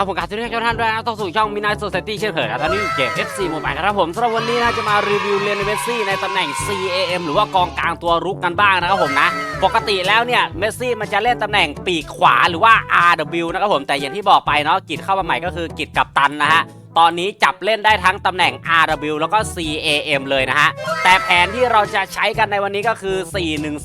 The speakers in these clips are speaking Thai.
ครับผมการทุกท่านทุกท่านด้วยนะต้องสู่ช่องมินายโซเซตี้เช่นเคยนะตอนนี้เกม FC Mobile ครับผมสำหรับวันนี้นะจะมารีวิวเรียนเมสซี่ในตำแหน่ง CAM หรือว่ากองกลางตัวรุกกันบ้างนะครับผมนะ ปกติแล้วเนี่ยเมสซี่มันจะเล่นตำแหน่งปีกขวาหรือว่า RW นะครับผมแต่อย่างที่บอกไปเนาะกิจเข้ามาใหม่ก็คือกิจกับตันนะฮะ ตอนนี้จับเล่นได้ทั้งตำแหน่ง RW แล้วก็ CAM เลยนะฮะ แต่แผนที่เราจะใช้กันในวันนี้ก็คือ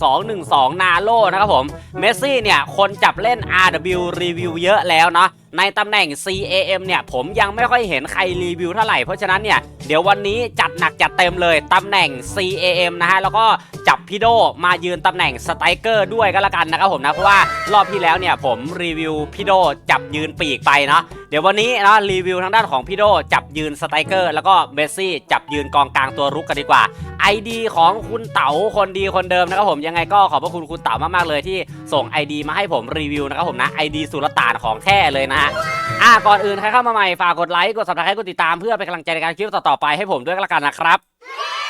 41212 นาโลนะครับผม เมสซี่เนี่ย คนจับเล่น RW รีวิวเยอะแล้วเนาะในตำแหน่ง CAM เนี่ย ผมยังไม่ค่อยเห็นใครรีวิวเท่าไหร่ เพราะฉะนั้นเนี่ย เดี๋ยววันนี้จัดหนักจัดเต็มเลยตำแหน่ง CAM นะฮะ แล้วก็ จับพี่โดมายืนตำแหน่งสไตรเกอร์ด้วยก็แล้วกันนะครับผมนะเพราะว่ารอบที่แล้วเนี่ยผมรีวิวพี่โดจับยืนปีกไปเนาะเดี๋ยววันนี้นะรีวิวทางด้านของพี่โดจับยืนสไตรเกอร์แล้วก็เมสซี่จับยืนกองกลางตัวรุกกันดีกว่า ID ของคุณเต๋าคนดีคนเดิมนะครับผมยังไงก็ขอบพระคุณคุณเต๋ามากๆเลยที่ส่ง ID มาให้ผมรีวิวนะครับผมนะ ID สุลต่านของแท้เลยนะฮะอะก่อนอื่นใครเข้ามาใหม่ฝากกดไลค์กด subscribe กดติดตามเพื่อเป็นกำลังใจในการคลิปต่อๆไปให้ผมด้วยก็แล้วกันนะครับ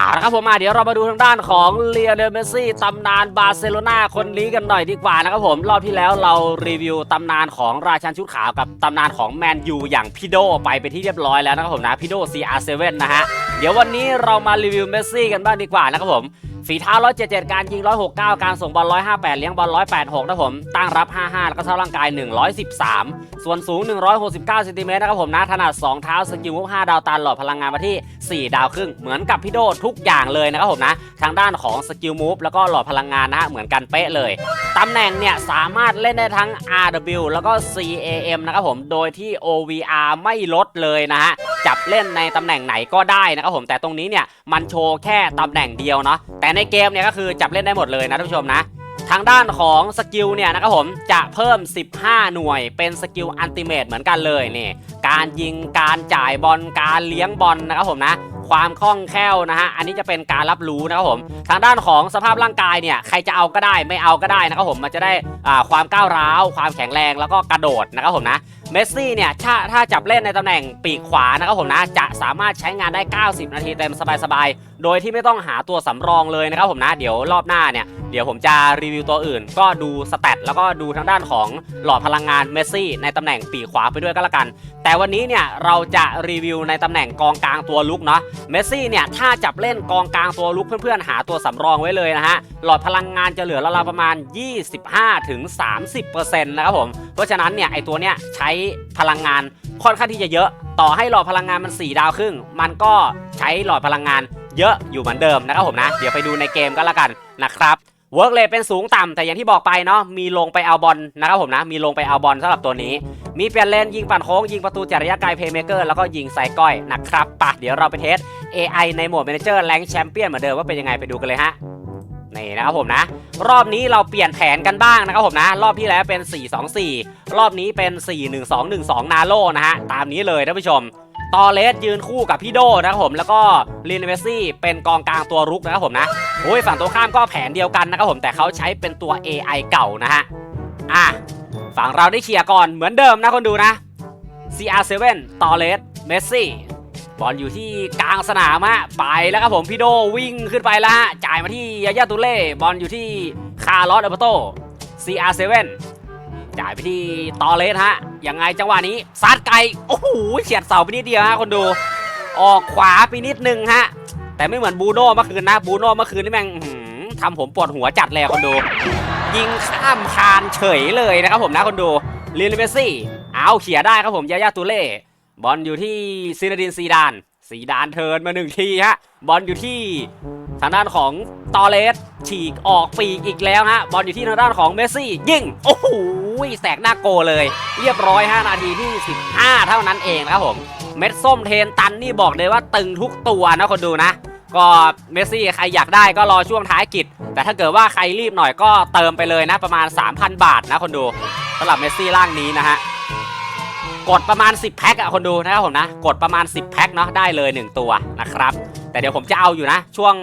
เอาละครับผมมาเดี๋ยวเรามาดูทางด้านของเลียเดเมซี่ตำนานบาร์เซโลนาคนนี้กันหน่อยดีกว่านะครับผมรอบที่แล้วเรารีวิวตำนานของราชันชุดขาวกับตำนานของแมนยูอย่างพี่โดไปเป็นที่เรียบร้อยแล้วนะครับผมนะพี่โด CR7 นะฮะเดี๋ยววันนี้เรามารีวิวเมซี่กันบ้างดีกว่านะครับผม ฝีเท้า 177 การยิง 169 การส่งบอล 158 เลี้ยงบอล 186 นะผม ตั้งรับ 55 แล้วก็เท่าร่างกาย 113 ส่วนสูง 169เซนติเมตรนะครับผมนะ ถนัด 2 เท้า สกิลมุก5ดาวตันหลอดพลังงานมาที่ 4 ดาวครึ่ง เหมือนกับพี่โดทุกอย่างเลยนะครับผมนะ ทางด้านของสกิลมูฟแล้วก็หลอดพลังงานนะฮะ เหมือนกันเป๊ะเลย ตำแหน่งเนี่ยสามารถเล่นได้ทั้ง RW แล้วก็ CAM นะครับผม โดยที่ OVR ไม่ลดเลยนะฮะ จับเล่นในตำแหน่งไหนก็ได้นะครับผมแต่ตรงนี้เนี่ยมันโชว์แค่ตำแหน่งเดียวเนาะแต่ในเกมเนี่ยก็คือจับเล่นได้หมดเลยนะท่านผู้ชมนะทางด้านของสกิลเนี่ยนะครับผมจะเพิ่ม 15 หน่วยเป็นสกิลอันติเมตเหมือนกันเลยนี่การยิงการจ่ายบอลการเลี้ยงบอลนะครับผมนะความคล่องแคล่วนะฮะอันนี้จะเป็นการรับรู้นะครับผมทางด้านของสภาพร่างกายเนี่ยใครจะเอาก็ได้ไม่เอาก็ได้นะครับผมมันจะได้อ่าความก้าวร้าว ความแข็งแรงแล้วก็กระโดดนะครับผมนะ เมสซี่เนี่ยถ้าถ้าจับเล่นในตำแหน่งปีกขวานะครับผมนะจะสามารถใช้งานได้ 90 นาทีเต็มสบายๆ โดยที่ไม่ต้องหาตัวสำรองเลยนะครับผมนะเดี๋ยวรอบหน้าเนี่ยเดี๋ยวผมจะรีวิวตัวอื่น ก็ดูสแตทแล้วก็ดูทางด้านของหลอดพลังงานเมสซี่ในตำแหน่งปีกขวาไปด้วยก็แล้วกัน แต่วันนี้เนี่ยเราจะรีวิวในตำแหน่งกองกลางตัวลุกเนาะเมสซี่เนี่ยถ้าจับเล่นกองกลางตัวลุกเพื่อนๆหาตัวสำรองไว้เลยนะฮะหลอดพลังงานจะเหลือราวๆประมาณ 25-30%นะครับผมเพราะฉะนั้นเนี่ยไอตัวเนี้ยใช้พลังงานค่อนข้างที่จะเยอะ ต่อให้หลอดพลังงานมัน 4 ดาวครึ่ง มันก็ใช้หลอดพลังงานเยอะอยู่เหมือนเดิมนะครับผมนะ เดี๋ยวไปดูในเกมก็แล้วกันนะครับเวิร์กเลเป็นสูงต่ำแต่อย่างที่บอกไปเนาะมีลงไปเอาบอลนะครับผมนะ มีลงไปเอาบอลสำหรับตัวนี้ มีเปลี่ยนเลนยิงปั่นโค้ง ยิงประตูจากระยะไกลเพย์เมเกอร์แล้วก็ยิงใส่ก้อยนะครับปะเดี๋ยวเราไปเทส AI ในโหมด Manager แรงแชมเปี้ยนเหมือนเดิมว่าเป็นยังไงไปดูกันเลยฮะ นี่นะครับผมนะ รอบนี้เราเปลี่ยนแผนกันบ้างนะครับผมนะ รอบที่แล้วเป็น 4-2-4 รอบนี้เป็น 4-1-2-1-2 นาโลนะฮะ ตามนี้เลยท่านผู้ชม ตอเลสยืนคู่กับพี่โดนะครับผมแล้วก็ลินเวสซี่เป็นกองกลางตัวรุกนะครับผมนะโอ้ยฝั่งตรงข้ามก็แผนเดียวกันนะครับผมแต่เขาใช้เป็นตัว AI เก่านะฮะอะฝั่งเราได้เคลียร์ก่อนเหมือนเดิมนะคนดูนะ CR7 ตอเลสเมสซี่ บอลอยู่ที่กลางสนามฮะไปแล้วครับผมพี่โดวิ่งขึ้นไปแล้วฮะจ่ายมาที่ยายาตุเล่บอลอยู่ที่คาร์ลอสเอเบโต CR7 จ่ายไปที่ตอเลสฮะยังไงจังหวะนี้ซัดไกลโอ้โหเฉียดเสาไปนิดเดียวฮะคนดู ออกขวาไปนิดนึงฮะ แต่ไม่เหมือนบูโน่เมื่อคืนนะบูโน่เมื่อคืนนี่แม่งทำผมปวดหัวจัดเลยคนดู ยิงข้ามคานเฉยเลยนะครับผมนะคนดูลินเมสซี่เอาเขี่ยได้ครับผมยายาตุเล่ บอลอยู่ที่ซินาดินซีดาน ซีดานเทิร์นมาหนึ่งทีฮะ บอลอยู่ที่ทางด้านของตอเลสฉีกออกปีกอีกแล้วฮะ บอลอยู่ที่ทางด้านของเมสซี่ยิง โอ้โหแสกหน้าโกเลย เรียบร้อย 5 นาทีที่ 15 เท่านั้นเองนะครับผม เม็ดส้มเทนตันนี่บอกเลยว่าตึงทุกตัวนะคนดูนะ ก็เมสซี่ใครอยากได้ก็รอช่วงท้ายกิจ แต่ถ้าเกิดว่าใครรีบหน่อยก็เติมไปเลยนะประมาณ 3,000 บาทนะคนดูสำหรับเมสซี่ร่างนี้นะฮะ กดประมาณ 10 แพ็คอะคนดูนะครับผมนะ กดประมาณ 10 แพ็คเนาะได้เลย 1 ตัวนะครับ แต่เดี๋ยวผมจะเอาอยู่นะ ช่วง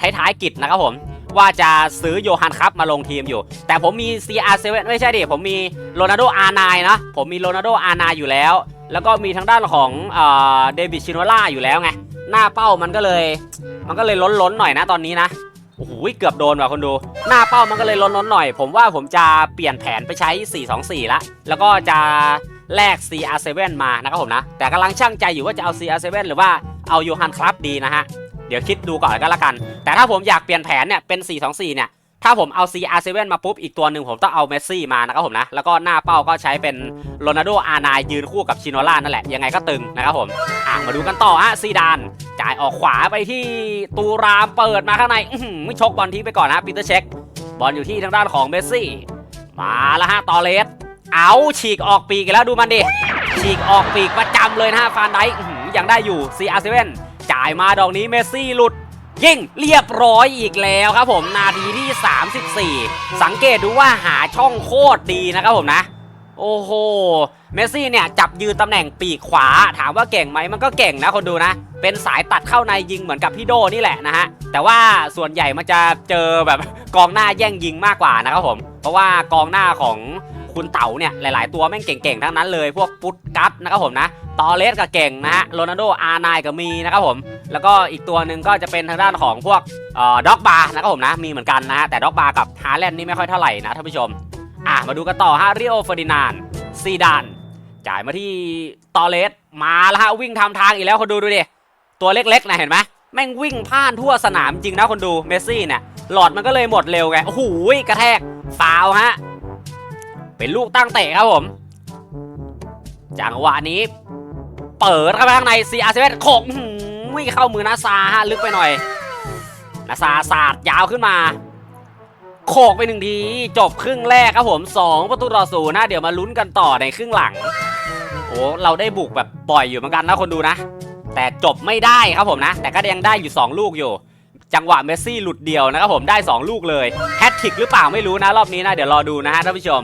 ท้ายๆกิจนะครับผมว่าจะซื้อโยฮันครับมาลงทีมอยู่ แต่ผมมี CR7 ไม่ใช่ดิ ผมมีโรนัลโด R9 นเนาะผมมีโรนัลโด R9 อยู่แล้ว แล้วก็มีทางด้านของเดวิดชิโนล่าอยู่แล้วไง หน้าเป้ามันก็เลย มันก็เลยล้นๆหน่อยนะตอนนี้นะ โอ้โหเกือบโดนว่ะคนดู หน้าเป้ามันก็เลยล้นๆหน่อย ผมว่าผมจะเปลี่ยนแผนไปใช้ 4-2-4 ละ แล้วก็จะ แลก CR7 มานะครับผมนะ แต่กำลังช่างใจอยู่ว่าจะเอา CR7 หรือว่าเอาโยฮันครับดีนะฮะ เดี๋ยวคิดดูก่อนก็แล้วกัน แต่ถ้าผมอยากเปลี่ยนแผนเนี่ยเป็น 4-2-4 เนี่ย ถ้าผมเอา CR7 มาปุ๊บ อีกตัวหนึ่งผมต้องเอาเมสซี่มานะครับผมนะ แล้วก็หน้าเป้าก็ใช้เป็นโรนัลโดอาร์ไนยืนคู่กับชิโนล่านั่นแหละ ยังไงก็ตึงนะครับผม อะมาดูกันต่อฮะซีดาน จ่ายออกขวาไปที่ตูรามเปิดมาข้างในไม่ชกบอลทิ้งไปก่อนนะปีเตอร์เช็ค บอลอยู่ที่ทางด้านของเมสซี่ มาแล้วฮะตอเลส เอาฉีกออกปีกแล้วดูมันดิ ฉีกออกปีกประจำเลยนะฮะฟานได้ยังได้อยู่ CR7 จ่ายมาดอกนี้เมสซี่หลุดยิงเรียบร้อยอีกแล้วครับผมนาทีที่ 34 สังเกตดูว่าหาช่องโคตรดีนะครับผมนะ โอ้โห เมสซี่เนี่ยจับยืนตำแหน่งปีกขวา ถามว่าเก่งไหมมันก็เก่งนะคนดูนะ เป็นสายตัดเข้าในยิงเหมือนกับพี่โดนี่แหละนะฮะ แต่ว่าส่วนใหญ่มันจะเจอแบบกองหน้าแย่งยิงมากกว่านะครับผม เพราะว่ากองหน้าของ คุณเต๋าเนี่ยหลาย ๆ ตัวแม่งเก่งๆทั้งนั้นเลย พวกปุตกัสนะครับผมนะตอเลสก็เก่งนะฮะโรนัลโดอาร์ไนก็มีนะครับผมแล้วก็อีกตัวหนึ่งก็จะเป็นทางด้านของพวกด็อกบาร์นะครับผมนะมีเหมือนกันนะฮะแต่ด็อกบาร์กับฮาแลนด์นี่ไม่ค่อยเท่าไหร่นะท่านผู้ชมอะมาดูกันต่อฮะริโอเฟอร์ดินานซีดานจ่ายมาที่ตอเลสมาแล้วฮะวิ่งทำทางอีกแล้วคนดูดูดิตัวเล็กๆนะเห็นไหมแม่งวิ่งพ่านทั่วสนามจริงนะคนดูเมสซี่เนี่ยหลอดมันก็เลยหมดเร็วไงโอ้โหกระแทกฟาวฮะ เป็นลูกตั้งเตะครับผม จังหวะนี้ เปิดเข้าไปข้างใน CR7 โขกอื้อหือวิ่งเข้ามือนาซาฮะลึกไปหน่อยนาซาสาดยาวขึ้นมา โขกไปหนึ่งทีจบครึ่งแรกครับผม 2 ประตูต่อศูนย์นะเดี๋ยวมาลุ้นกันต่อในครึ่งหลัง โอ้เราได้บุกแบบปล่อยอยู่เหมือนกันนะคนดูนะ แต่จบไม่ได้ครับผมนะ แต่ก็ยังได้อยู่ 2 ลูกอยู่จังหวะเมสซี่หลุดเดียวนะครับผมได้ 2 ลูกเลยแฮตทริกหรือเปล่าไม่รู้นะ รอบนี้นะ เดี๋ยวรอดูนะฮะท่านผู้ชม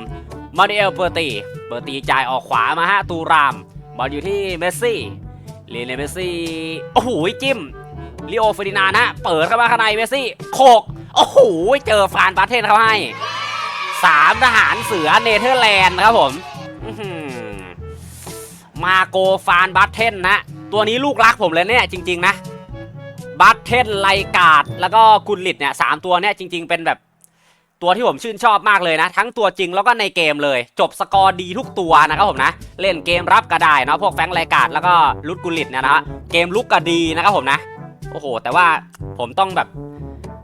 มาริเอลเปอร์ตีเปอร์ตีจ่ายออกขวามาฮะตูรามบอลอยู่ที่เมสซี่เลียนเมสซี่โอ้โหจิ้มลิโอเฟอร์ดินานนะเปิดเข้ามาข้างในเมสซี่โคกโอ้โหเจอฟานบาเทนเขาให้สามทหารเสือเนเธอร์แลนด์ครับผมมาโกฟานบัตเทนนะตัวนี้ลูกรักผมเลยเนี่ยจริง ๆ นะบัตเทนไลกาดแล้วก็กุนลิดเนี่ยสามตัวเนี่ยจริง ๆ เป็นแบบ ตัวที่ผมชื่นชอบมากเลยนะ ทั้งตัวจริงแล้วก็ในเกมเลย จบสกอร์ดีทุกตัวนะครับผมนะ เล่นเกมรับก็ได้นะพวกแฟงไลกาดแล้วก็ลุดกุลิดเนี่ยนะเกมลุกก็ดีนะครับผมนะโอ้โห แต่ว่าผมต้องแบบ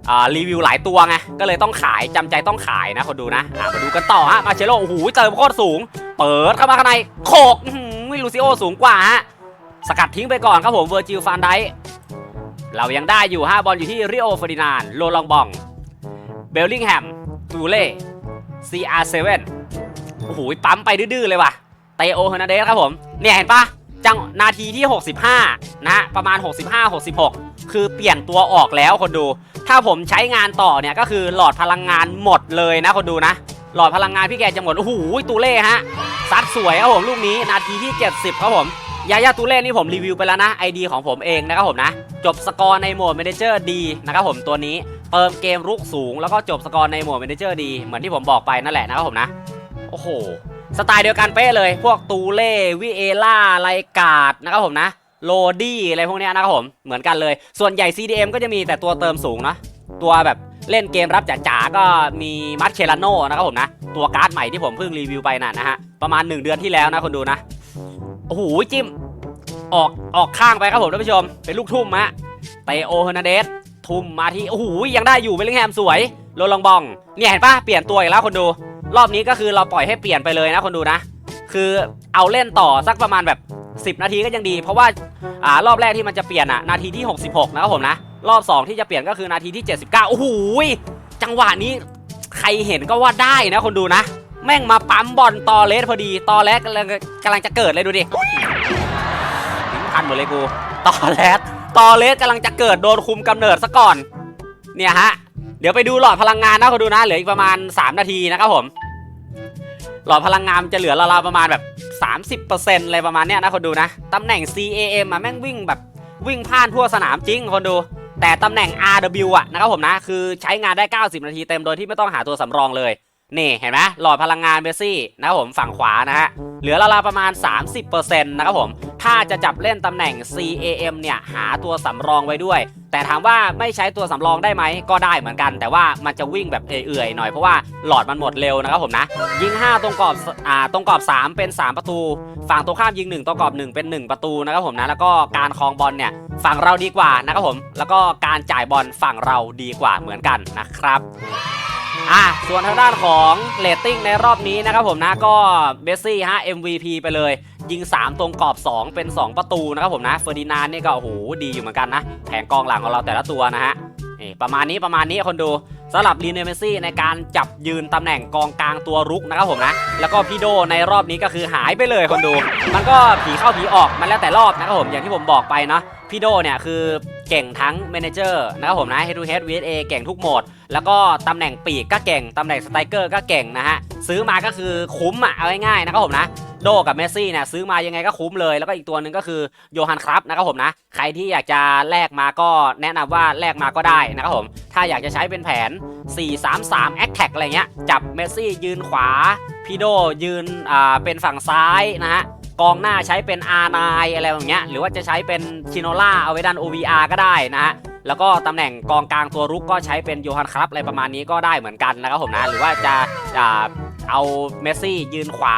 อ่ารีวิวหลายตัวไงก็เลยต้องขายจำใจต้องขายนะคนดูนะอะมาดูกันต่อฮะมาเชโลโอ้โหเติมโคตรสูง เปิดเข้ามาข้างในโขกอื้อหือวิลูซิโอสูงกว่าฮะสกัดทิ้งไปก่อนครับผมเวอร์จิลฟานไดเรายังได้อยู่5บอลอยู่ที่ริโอเฟอร์ดินานโลลองบองเบลลิงแฮม ตูเล่ CR7 โอ้โหปั๊มไปดื้อๆเลยว่ะ เตโอเฮอร์นาเดสครับผม เนี่ยเห็นปะจังนาทีที่ 65 นะ ประมาณ 65 66 คือเปลี่ยนตัวออกแล้วคนดู ถ้าผมใช้งานต่อเนี่ย ก็คือหลอดพลังงานหมดเลยนะคนดูนะ หลอดพลังงานพี่แกจะหมด โอ้โหตูเล่ฮะซัดสวยครับผมลูกนี้นาทีที่ 70 ครับผม ยายาตูเล่นี่ผมรีวิวไปแล้วนะ ID ของผมเองนะครับผมนะ จบสกอร์ในโหมด Manager ดีนะครับผมตัวนี้เติมเกมรุกสูง แล้วก็จบสกอร์ในโหมด Manager ดีเหมือนที่ผมบอกไปนั่นแหละนะครับผมนะ โอ้โห สไตล์เดียวกันเป๊ะเลย พวกตูเล่วิเอล่าไลกาดนะครับผมนะโรดี้อะไรพวกนี้นะครับผมเหมือนกันเลย ส่วนใหญ่ CDM ก็จะมีแต่ตัวเติมสูงนะตัวแบบเล่นเกมรับจ๋าๆก็มีมัตเคลาโนนะครับผมนะ ตัวการ์ดใหม่ที่ผมเพิ่งรีวิวไปน่ะนะฮะ ประมาณ 1 เดือนที่แล้วนะคนดูนะ อ้โหจิ้ม ออกออกข้างไปครับผมท่านผู้ชม เป็นลูกทุ่มฮะเตโอเฮนาเดสทุ่มมาที่โอ้โหยังได้อยู่เบลลิงแฮมสวยโรลองบอง เนี่ยเห็นปะเปลี่ยนตัวอีกแล้วคนดู รอบนี้ก็คือเราปล่อยให้เปลี่ยนไปเลยนะคนดูนะ คือเอาเล่นต่อสักประมาณแบบ 10 นาทีก็ยังดี เพราะว่าอ่ารอบแรกที่มันจะเปลี่ยนอะนาทีที่ 66 นะครับผมนะ รอบ 2 ที่จะเปลี่ยนก็คือนาทีที่ 79 โอ้โหยจังหวะนี้ใครเห็นก็ว่าได้นะคนดูนะ แม่งมาปั๊มบอลตอเลสพอดี ตอเลสกำลังกำลังจะเกิดเลยดูดิทิ้งพันหมดเลยกู ตอเลสตอเลสกำลังจะเกิดโดนคุมกำเนิดซะก่อน เนี่ยฮะ เดี๋ยวไปดูหลอดพลังงานนะคนดูนะ เหลืออีกประมาณ 3 นาทีนะครับผม หลอดพลังงานจะเหลือราวๆประมาณแบบ 30%อะไรประมาณเนี้ยนะคนดูนะ ตำแหน่ง CAM อะแม่งวิ่งแบบวิ่งพ่านทั่วสนามจริงคนดูแต่ตำแหน่ง RW อะนะครับผมนะ คือใช้งานได้ 90 นาทีเต็มโดยที่ไม่ต้องหาตัวสำรองเลย นี่เห็นไหมหลอดพลังงานเบสซี่นะครับผมฝั่งขวานะฮะเหลือราวๆประมาณ 30%นะครับผม ถ้าจะจับเล่นตำแหน่ง CAM เนี่ยหาตัวสำรองไว้ด้วย แต่ถามว่าไม่ใช้ตัวสำรองได้ไหมก็ได้เหมือนกัน แต่ว่ามันจะวิ่งแบบเอื่อยๆหน่อยเพราะว่าหลอดมันหมดเร็วนะครับผมนะ ยิง 5 ตรงกรอบอ่าตรงกรอบ 3 เป็น 3 ประตู ฝั่งตรงข้ามยิง 1ตรงกรอบ 1 เป็น 1 ประตูนะครับผมนะแล้วก็การครองบอลเนี่ยฝั่งเราดีกว่านะครับผม แล้วก็การจ่ายบอลฝั่งเราดีกว่าเหมือนกันนะครับ อะส่วนทางด้านของเรตติ้งในรอบนี้นะครับผมนะก็เบสซี่ฮะ MVP ไปเลย ยิง 3 ตรงกรอบ 2 เป็น 2 ประตูนะครับผมนะเฟอร์ดินานนี่ก็โอ้โหดีอยู่เหมือนกันนะ แผงกองหลังของเราแต่ละตัวนะฮะนี่ประมาณนี้ประมาณนี้คนดูสำหรับลีเนลเมสซี่ในการจับยืนตำแหน่งกองกลางตัวรุกนะครับผมนะ แล้วก็พี่โดในรอบนี้ก็คือหายไปเลยคนดู มันก็ผีเข้าผีออกมันแล้วแต่รอบนะครับผมอย่างที่ผมบอกไปเนาะพี่โดเนี่ยคือ เก่งทั้งเมนเจอร์นะครับผมนะ head to head vs a เก่งทุกโหมด แล้วก็ตำแหน่งปีกก็เก่ง ตำแหน่งสไตรเกอร์ก็เก่งนะฮะ ซื้อมาก็คือคุ้มอะ เอาง่ายๆนะครับผมนะ โดกับเมสซี่เนี่ยซื้อมายังไงก็คุ้มเลย แล้วก็อีกตัวหนึ่งก็คือโยฮันครับนะครับผมนะ ใครที่อยากจะแลกมาก็แนะนำว่าแลกมาก็ได้นะครับผม ถ้าอยากจะใช้เป็นแผน 4-3-3 a t t a c อะไรเงี้ย จับเมสซี่ยืนขวาพีโดยืนอ่าเป็นฝั่งซ้ายนะฮะ กองหน้าใช้เป็น R9 อะไรอย่างเงี้ยหรือว่าจะใช้เป็นชิโนล่าเอาไว้ดัน OVR ก็ได้นะฮะแล้วก็ตำแหน่งกองกลางตัวรุกก็ใช้เป็นโยฮันครับอะไรประมาณนี้ก็ได้เหมือนกันนะครับผมนะหรือว่าจะเอาเมสซี่ยืนขวา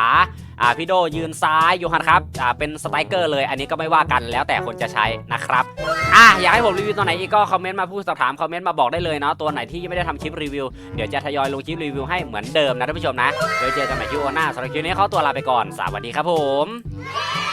อ่าพี่โดยืนซ้ายโยฮันครับอ่าเป็นสไตรเกอร์เลย อันนี้ก็ไม่ว่ากันแล้วแต่คนจะใช้นะครับอะอยากให้ผมรีวิวตัวไหนอีกก็คอมเมนต์มาพูดสอบถามคอมเมนต์มาบอกได้เลยเนาะตัวไหนที่ยังไม่ได้ทำคลิปรีวิวเดี๋ยวจะทยอยลงคลิปรีวิวให้เหมือนเดิมนะท่านผู้ชมนะไว้เจอกันใหม่คลิปหน้าสำหรับคลิปนี้ขอตัวลาไปก่อนสวัสดีครับผม